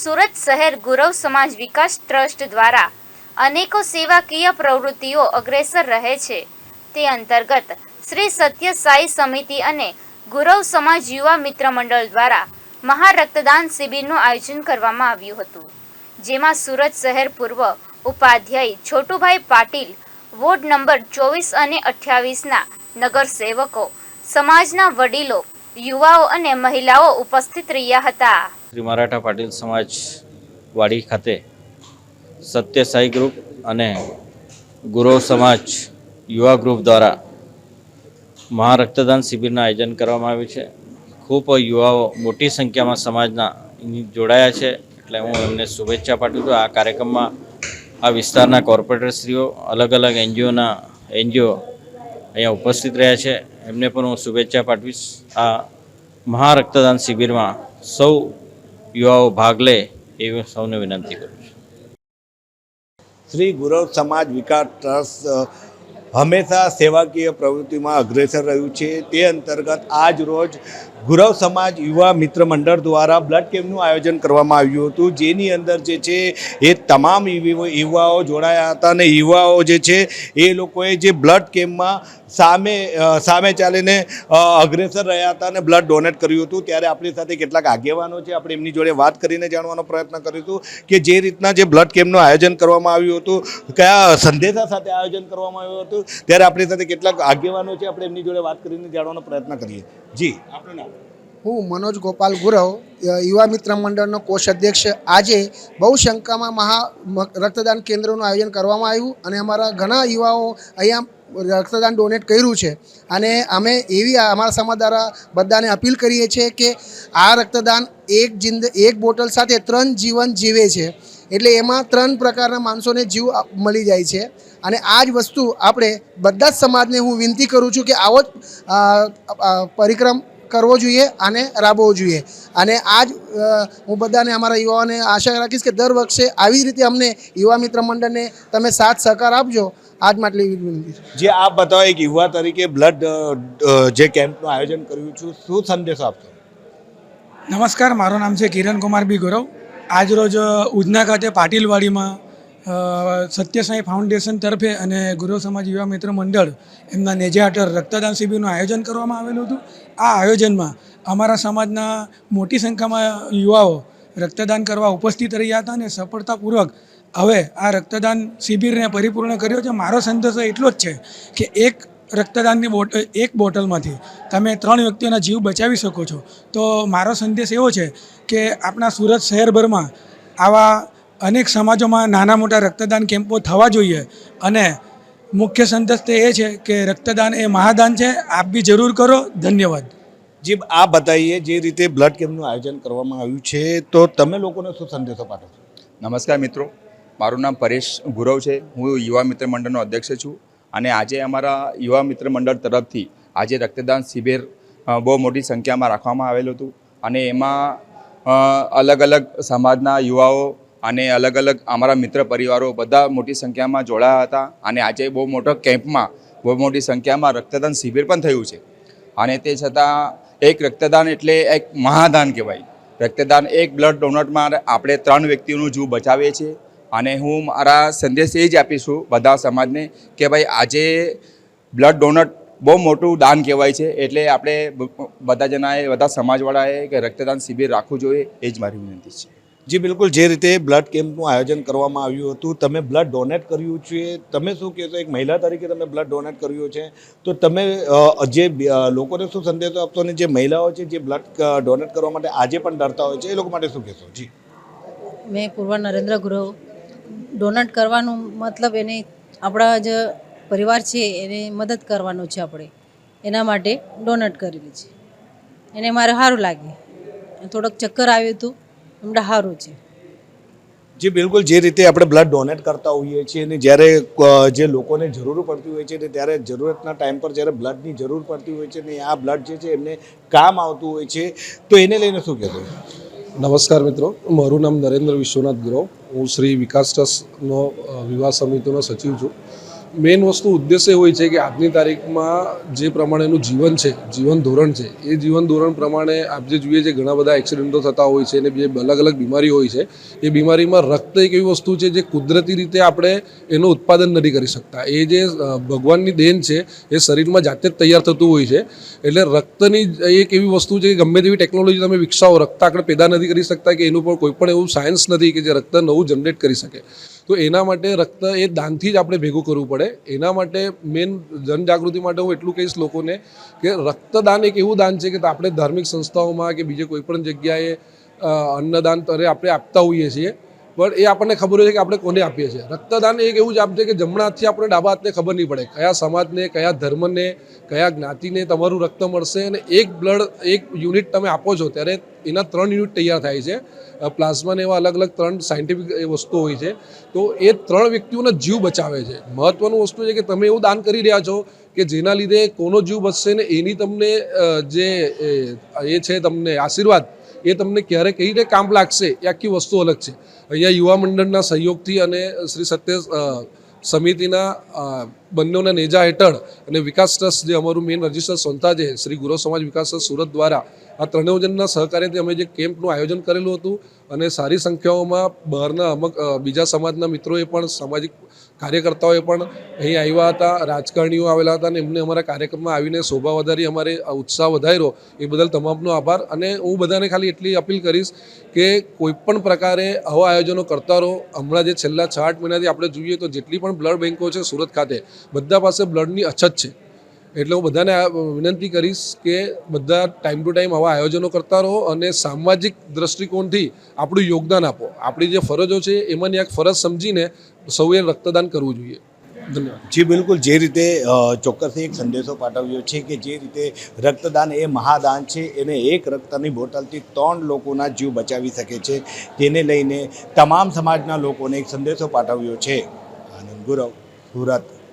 સુરત શહેર ગુરવ સમાજ વિકાસ ટ્રસ્ટ દ્વારા અનેકો સેવાકીય પ્રવૃત્તિઓ અગ્રેસર રહે છે. તે અંતર્ગત શ્રી સત્ય સાઈ સમિતિ અને ગુરવ સમાજ યુવા મિત્ર મંડળ દ્વારા મહા રક્તદાન શિબિરનું આયોજન કરવામાં આવ્યું હતું. જેમાં સુરત શહેર પૂર્વ ઉપાધ્યાય છોટુભાઈ પાટીલ, વોર્ડ નંબર ચોવીસ અને અઠ્યાવીસના નગરસેવકો, સમાજના વડીલો યુવાઓ અને મહિલાઓ ઉપસ્થિત રહ્યા હતા. શ્રી મરાઠા પાટીલ સમાજ વાડી ખાતે સત્ય સાઈ ગ્રુપ અને ગુરુ સમાજ યુવા ગ્રુપ દ્વારા મહા રક્તદાન શિબિરનું આયોજન કરવામાં આવ્યું છે. ખૂબ યુવાઓ મોટી સંખ્યામાં સમાજના જોડાયા છે. એટલે હું એમને શુભેચ્છા પાઠવું છું. આ કાર્યક્રમમાં આ વિસ્તારના કોર્પોરેટરશ્રીઓ અલગ અલગ એનજીઓના, એનજીઓ અહીંયા ઉપસ્થિત રહ્યા છે. એમને પણ હું શુભેચ્છા પાઠવીશ. આ મહા રક્તદાન શિબિરમાં સૌ યુવાઓ ભાગ લે એવી સૌને વિનંતી કરું છું. શ્રી ગુરવ સમાજ વિકાસ ટ્રસ્ટ હંમેશા સેવાકીય પ્રવૃત્તિમાં અગ્રેસર રહ્યું છે. તે અંતર્ગત આજ રોજ ગુરવ સમાજ યુવા મિત્ર મંડળ દ્વારા બ્લડ કેમ્પનું આયોજન કરવામાં આવ્યું હતું. જેની અંદર જે છે, એ તમામ યુવાઓ જોડાયા હતા અને યુવાઓ જે છે, એ લોકોએ જે બ્લડ કેમ્પમાં સામે સામે ચાલીને અગ્રેસર રહ્યા હતા અને બ્લડ ડોનેટ કર્યું હતું. ત્યારે આપણી સાથે કેટલાક આગેવાનો છે. આપણે એમની જોડે વાત કરીને જાણવાનો પ્રયત્ન કરીશું કે જે રીતના જે બ્લડ કેમ્પનું આયોજન કરવામાં આવ્યું હતું, કયા સંદેશા સાથે આયોજન કરવામાં આવ્યું હતું, ત્યારે આપણી સાથે કેટલાક આગેવાનો છે. આપણે એમની જોડે વાત કરીને જાણવાનો પ્રયત્ન કરીએ. જી. આપણું નામ? હું મનોજ ગોપાલ ગુરવ યુવા મિત્ર મંડળનો કોષ અધ્યક્ષ. આજે બહુ સંખ્યામાં મહા રક્તદાન કેન્દ્રનું આયોજન કરવામાં આવ્યું અને અમારા ઘણા યુવાઓ અહીંયા રક્તદાન ડોનેટ કર્યું છે. અને અમે એવી અમારા સમાજ દ્વારા બધાને અપીલ કરીએ છીએ કે આ રક્તદાન એક જિંદ, એક બોટલ સાથે ત્રણ જીવન જીવે છે. એટલે એમાં ત્રણ પ્રકારના માણસોને જીવ મળી જાય છે. અને આ જ વસ્તુ આપણે બધા જ સમાજને હું વિનંતી કરું છું કે આવો જ પરિક્રમ કરવો જોઈએ અને રાબવવો જોઈએ. અને આજ હું બધાને અમારા યુવાઓને આશા રાખીશ કે દર વર્ષે આવી જ રીતે અમને યુવા મિત્ર મંડળને તમે સાથ સહકાર આપજો. આજ માટે વિનંતી જે આપ બતાવો એક યુવા તરીકે બ્લડ જે કેમ્પનું આયોજન કર્યું છું શું સંદેશો આપશો? નમસ્કાર મારું નામ છે કિરણ કુમાર બી ગૌરવ. આજરોજ અ, ઉધના ખાતે પાટીલવાડીમાં સત્યસાઈ ફાઉન્ડેશન તરફે અને ગુરુ સમાજ યુવા મિત્ર મંડળ એમના નેજા હેઠળ રક્તદાન શિબિરનું આયોજન કરવામાં આવેલું હતું. આ આયોજનમાં અમારા સમાજના મોટી સંખ્યામાં યુવાઓ રક્તદાન કરવા ઉપસ્થિત રહ્યા હતા અને સફળતાપૂર્વક હવે આ રક્તદાન શિબિરને પરિપૂર્ણ કર્યો છે. મારો સંદેશો એટલો જ છે કે એક રક્તદાનની બોટલ એક બોટલમાંથી તમે ત્રણ વ્યક્તિઓના જીવ બચાવી શકો છો. તો મારો સંદેશ એવો છે કે આપણા સુરત શહેરભરમાં આવા અનેક સમાજોમાં નાના મોટા રક્તદાન કેમ્પો થવા જોઈએ અને મુખ્ય સંદેશ તે એ છે કે રક્તદાન એ મહાદાન છે. આપ બી જરૂર કરો. ધન્યવાદ. જે આ બતાવીએ જે રીતે બ્લડ કેમ્પનું આયોજન કરવામાં આવ્યું છે તો તમે લોકોને શું સંદેશો પાઠવો નમસ્કાર મિત્રો. મારું નામ પરેશ ગુરવ છે. હું યુવા મિત્ર મંડળનો અધ્યક્ષ છું અને આજે અમારા યુવા મિત્ર મંડળ તરફથી આજે રક્તદાન શિબિર બહુ મોટી સંખ્યામાં રાખવામાં આવેલું હતું અને એમાં અલગ અલગ સમાજના યુવાઓ અને અલગ અલગ અમારા મિત્ર પરિવારો બધા મોટી સંખ્યામાં જોડાયા હતા અને આજે બહુ મોટો કેમ્પમાં બહુ મોટી સંખ્યામાં રક્તદાન શિબિર પણ થયું છે. અને તે છતાં એક રક્તદાન એટલે એક મહાદાન કહેવાય. રક્તદાન એક બ્લડ ડોનટમાં આપણે ત્રણ વ્યક્તિઓનું જીવ બચાવીએ છીએ. અને હું મારા સંદેશ એ જ આપીશું બધા સમાજને કે ભાઈ આજે બ્લડ ડોનટ બહુ મોટું દાન કહેવાય છે. એટલે આપણે બધા જણાએ બધા સમાજવાળાએ કે રક્તદાન શિબિર રાખવું જોઈએ એ જ મારી વિનંતી છે. જી બિલકુલ. જે રીતે બ્લડ કેમ્પનું આયોજન કરવામાં આવ્યું હતું તમે બ્લડ ડોનેટ કર્યું છે. તમે શું કહેશો એક મહિલા તરીકે તમે બ્લડ ડોનેટ કર્યું છે. તો તમે જે લોકોને શું સંદેશો આપશો અને જે મહિલાઓ છે જે બ્લડ ડોનેટ કરવા માટે આજે પણ ડરતા હોય છે એ લોકો માટે શું કહેશો? જી. મેં પૂર્વ નરેન્દ્ર ગૃહ ડોનેટ કરવાનું મતલબ એને આપણા જે પરિવાર છે, એને મદદ કરવાનો છે આપણે. એના માટે ડોનેટ કરેલી છે. એને મારે સારું લાગે. થોડોક ચક્કર આવ્યું હતું એમને સારું છે. જી, બિલકુલ. જે રીતે આપણે બ્લડ ડોનેટ કરતા હોઈએ છીએ અને જ્યારે જે લોકોને જરૂર પડતી હોય છે ને ત્યારે જરૂરતના ટાઈમ પર જ્યારે બ્લડની જરૂર પડતી હોય છે ને આ બ્લડ જે છે એમને કામ આવતું હોય છે, તો એને લઈને શું કહેશો? નમસ્કાર મિત્રો. મારું નામ નરેન્દ્ર વિશ્વનાથ ગુરવ હું શ્રી વિકાસ ટ્રસ્ટનો વિવાહ સમિતિનો સચિવ છું. મેઇન વસ્તુ ઉદ્દેશ્ય હોય છે કે આજની તારીખમાં જે પ્રમાણેનું જીવન છે, જીવન ધોરણ છે, એ જીવન ધોરણ પ્રમાણે આપ જે જોઈએ છે ઘણા બધા એક્સિડન્ટો થતા હોય છે અને જે અલગ અલગ બીમારી હોય છે, એ બીમારીમાં રક્ત એક એવી વસ્તુ છે જે કુદરતી રીતે આપણે એનું ઉત્પાદન નથી કરી શકતા. એ જે ભગવાનની દેન છે, એ શરીરમાં જાતે જ તૈયાર થતું હોય છે. એટલે રક્તની એક એવી વસ્તુ છે કે ગમે તેવી ટેકનોલોજી તમે વિકસાવો, રક્ત આપણે પેદા નથી કરી શકતા કે એનું પણ કોઈ પણ એવું સાયન્સ નથી કે જે રક્ત નવું જનરેટ કરી શકે. તો એના માટે રક્ત એ દાનથી જ આપણે ભેગું કરવું પડે. એના માટે મેઇન જનજાગૃતિ માટે હું એટલું કહીશ લોકોને કે રક્તદાન એક એવું દાન છે કે આપણે ધાર્મિક સંસ્થાઓમાં કે બીજે કોઈ પણ જગ્યાએ અન્નદાન તરે આપણે આપતા હોઈએ છીએ. પણ એ આપણને ખબર હોય છે કે આપણે કોને આપીએ છીએ. રક્તદાન એક એવું જ આપશે કે જમણા હાથથી આપણે ડાબા હાથને ખબર નહીં પડે કયા સમાજને, કયા ધર્મને, કયા જ્ઞાતિને તમારું રક્ત મળશે અને એક બ્લડ, એક યુનિટ તમે આપો છો ત્યારે એના ત્રણ યુનિટ તૈયાર થાય છે. પ્લાઝમાને એવા અલગ અલગ ત્રણ સાયન્ટિફિક વસ્તુઓ હોય છે. તો એ ત્રણ વ્યક્તિઓનો જીવ બચાવે છે. મહત્વનું વસ્તુ છે કે તમે એવું દાન કરી રહ્યા છો કે જેના લીધે કોનો જીવ બચશે ને એની તમને જે એ છે તમને આશીર્વાદ એ તમને ક્યારે કઈ રીતે કામ લાગશે એ આખી વસ્તુ અલગ છે. અહીંયા યુવા મંડળના સહયોગથી અને શ્રી સત્ય સમિતિના અ, બંનેના નેજા હેઠળ અને વિકાસ ટ્રસ્ટ જે અમારું મેઇન રજિસ્ટર સંસ્થા છે શ્રી ગુરુ સમાજ વિકાસ ટ્રસ્ટ સુરત દ્વારા આ ત્રણેય જણના સહકાર્યથી અમે જે કેમ્પનું આયોજન કરેલું હતું અને સારી સંખ્યાઓમાં બહારના અમુક બીજા સમાજના મિત્રોએ પણ, સામાજિક કાર્યકર્તાઓએ પણ અહીં આવ્યા હતા, રાજકારણીઓ આવેલા હતા અને એમને અમારા કાર્યક્રમમાં આવીને શોભા વધારી, અમારે ઉત્સાહ વધાર્યો. એ બદલ તમામનો આભાર અને હું બધાને ખાલી એટલી અપીલ કરીશ કે કોઈપણ પ્રકારે આવા આયોજનો કરતા રહો. હમણાં જે છેલ્લા છ આઠ મહિનાથી આપણે જોઈએ તો જેટલી પણ બ્લડ બેન્કો છે સુરત ખાતે, બધા પાસે બ્લડની અછત છે. એટલે હું બધાને વિનંતી કરીશ કે બધા ટાઈમ ટુ ટાઈમ આવા આયોજનો કરતા રહો અને સામાજિક દ્રષ્ટિકોણથી આપણું યોગદાન આપો. આપણી જે ફરજો છે, એમાંની એક ફરજ સમજીને સૌએ રક્તદાન કરવું જોઈએ. જી, બિલકુલ. જે રીતે ચોક્કસથી ચોક્કસ એક સંદેશો પાઠવ્યો છે કે જે રીતે રક્તદાન એ મહાદાન છે, એને એક રક્તની બોટલથી ત્રણ લોકોના જીવ બચાવી શકે છે. તેને લઈને તમામ સમાજના લોકોને એક સંદેશો પાઠવ્યો છે. આનંદ ગુરવ, સુરત.